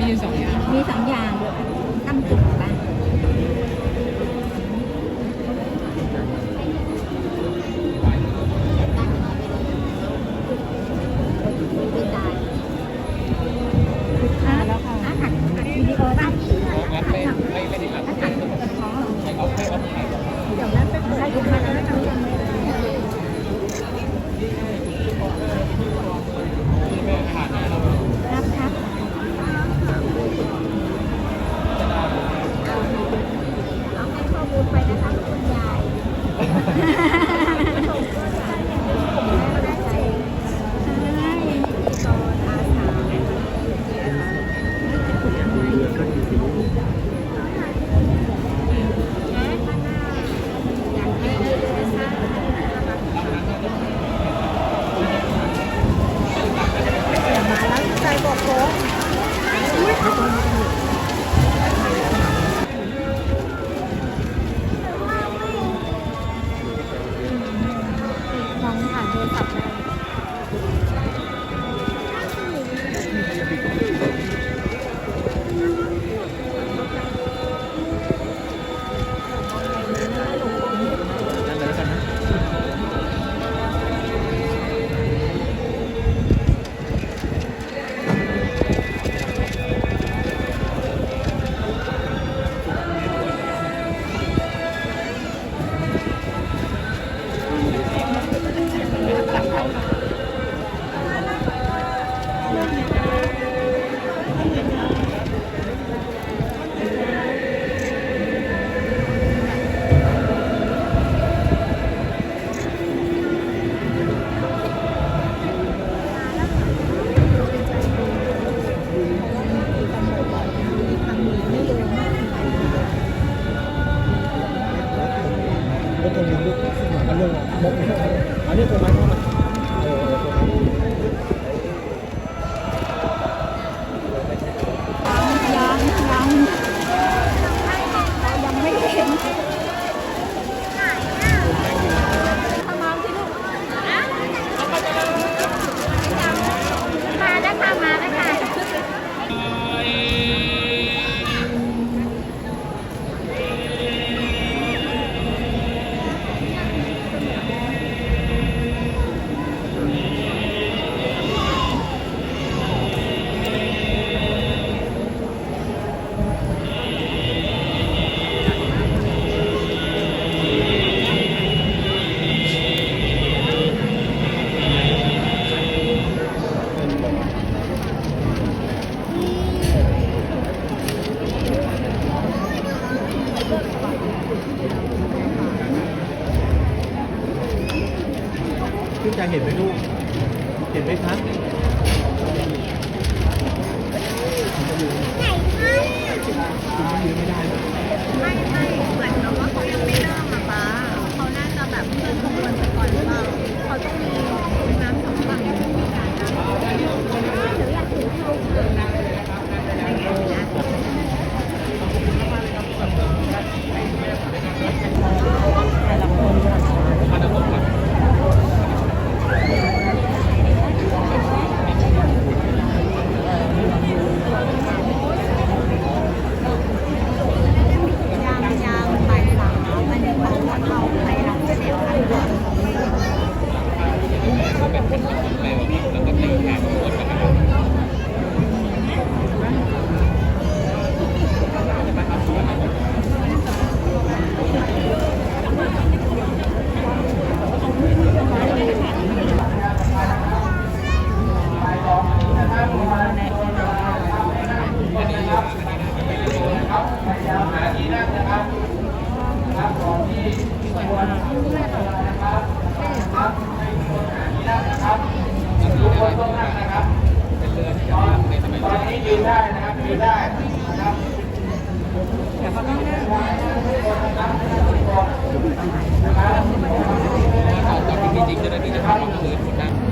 มีสองอย่าง มีสองอย่าง 我觉得差 เห็นไหมลูก เห็นไหมคะไหนคะคุณยืนไม่ได้ จริงๆเจ้าหน้าที่จะทำความเืคนนั้น